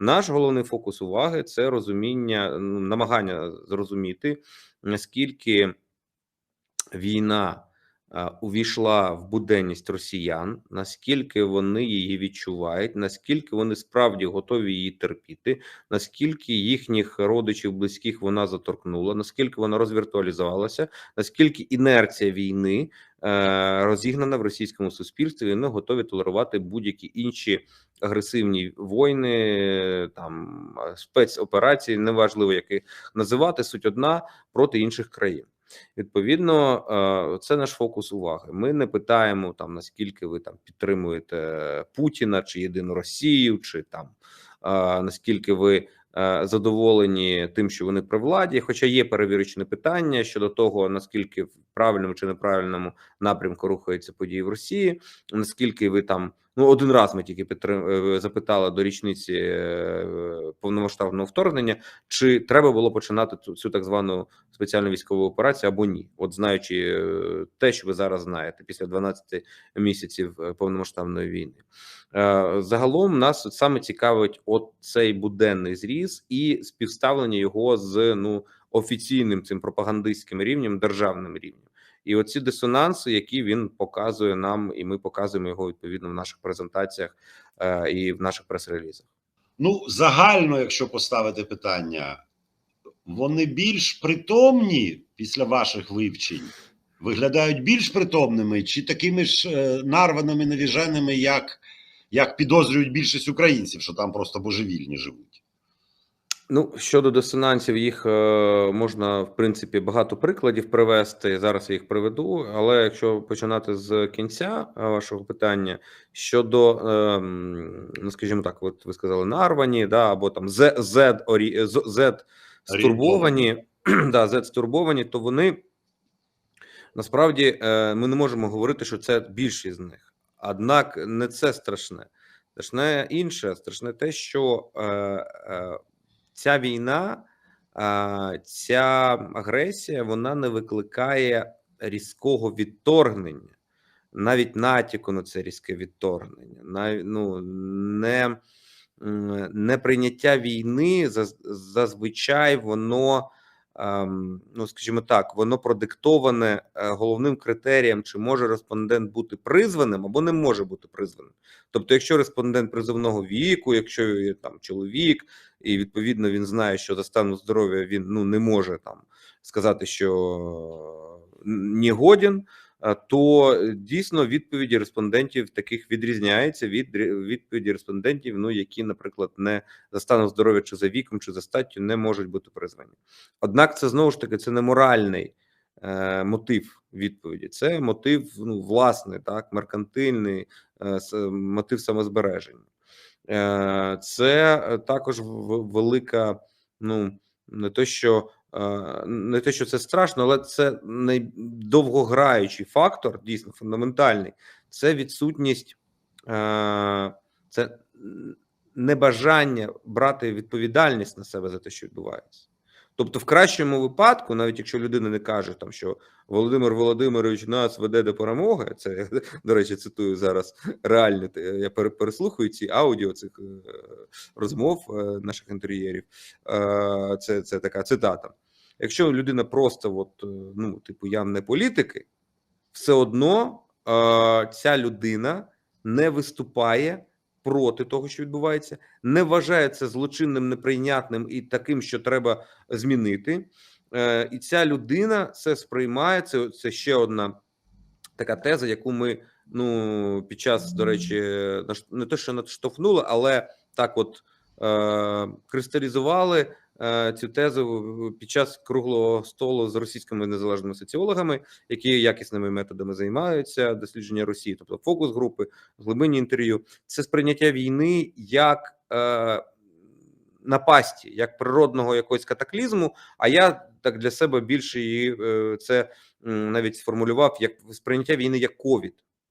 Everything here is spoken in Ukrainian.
Наш головний фокус уваги це розуміння, ну, намагання зрозуміти, наскільки війна увійшла в буденність росіян, наскільки вони її відчувають, наскільки вони справді готові її терпіти, наскільки їхніх родичів, близьких вона заторкнула, наскільки вона розвіртуалізувалася, наскільки інерція війни е, розігнана в російському суспільстві, і вони готові толерувати будь-які інші агресивні війни, там спецоперації, неважливо які називати суть одна проти інших країн. Відповідно, е, це наш фокус уваги. Ми не питаємо там наскільки ви там підтримуєте Путіна чи єдину Росію, чи там е, наскільки ви е, задоволені тим, що вони при владі. Хоча є перевірочне питання щодо того, наскільки в правильному чи неправильному напрямку рухаються події в Росії, наскільки ви там. Ну, один раз ми тільки підтрим... запитали до річниці повномасштабного вторгнення, чи треба було починати цю, так звану спеціальну військову операцію або ні, от знаючи те, що ви зараз знаєте, після 12 місяців повномасштабної війни. Загалом нас саме цікавить от цей буденний зріз і співставлення його з ну офіційним цим пропагандистським рівнем, державним рівнем. І оці дисонанси, які він показує нам, і ми показуємо його відповідно в наших презентаціях е, і в наших прес-релізах. Ну, загально, якщо поставити питання, вони більш притомні після ваших вивчень, виглядають більш притомними чи такими ж е, нарваними, навіженими, як, як підозрюють більшість українців, що там просто божевільні живуть. Ну, щодо дисонансів, їх е, можна в принципі багато прикладів привести. Зараз я їх приведу. Але якщо починати з кінця е, вашого питання щодо, е, ну скажімо так, от ви сказали нарвані, да або там Z, Z, Z стурбовані, да, Z стурбовані, то вони насправді е, ми не можемо говорити, що це більшість з них. Однак не це страшне. Страшне інше, страшне те, що е, е, ця війна, ця агресія, вона не викликає різкого відторгнення, навіть натяку на це різке відторгнення, навіть ну не неприйняття війни зазвичай воно. Ну, скажімо так, воно продиктоване е, головним критерієм, чи може респондент бути призваним або не може бути призваним. Тобто, якщо респондент призовного віку, якщо там чоловік, і відповідно він знає, що за станом здоров'я він ну не може там сказати, що не годен, то дійсно відповіді респондентів таких відрізняються від відповіді респондентів, ну які, наприклад, не за станом здоров'я чи за віком, чи за статтю не можуть бути призвані. Однак, це знову ж таки це не моральний е, мотив відповіді, це мотив ну власний, так меркантильний е, мотив самозбереження. Е, це також велика, ну не то, що е, не те, що це страшно, але це найдовгограючий фактор, дійсно фундаментальний. Це відсутність, е, це небажання брати відповідальність на себе за те, що відбувається. Тобто, в кращому випадку, навіть якщо людина не каже, там що Володимир Володимирович нас веде до перемоги, це до речі, цитую зараз реально. Я переслухаю ці аудіо цих е, розмов е, наших інтер'єрів. Е, це це така цитата. Якщо людина просто, от, ну, типу, я не політики, все одно ця людина не виступає проти того, що відбувається, не вважає це злочинним, неприйнятним і таким, що треба змінити. Е, І ця людина це сприймає. Це, це ще одна така теза, яку ми ну під час, до речі, не те, що надштовхнули, але так, от е, кристалізували. Е, цю тезу під час круглого столу з російськими незалежними соціологами, які якісними методами займаються дослідження Росії, тобто фокус групи, глибинні інтерв'ю, це сприйняття війни як е, напасті, як природного якогось катаклізму. А я так для себе більше її е, це навіть сформулював як сприйняття війни як ковід.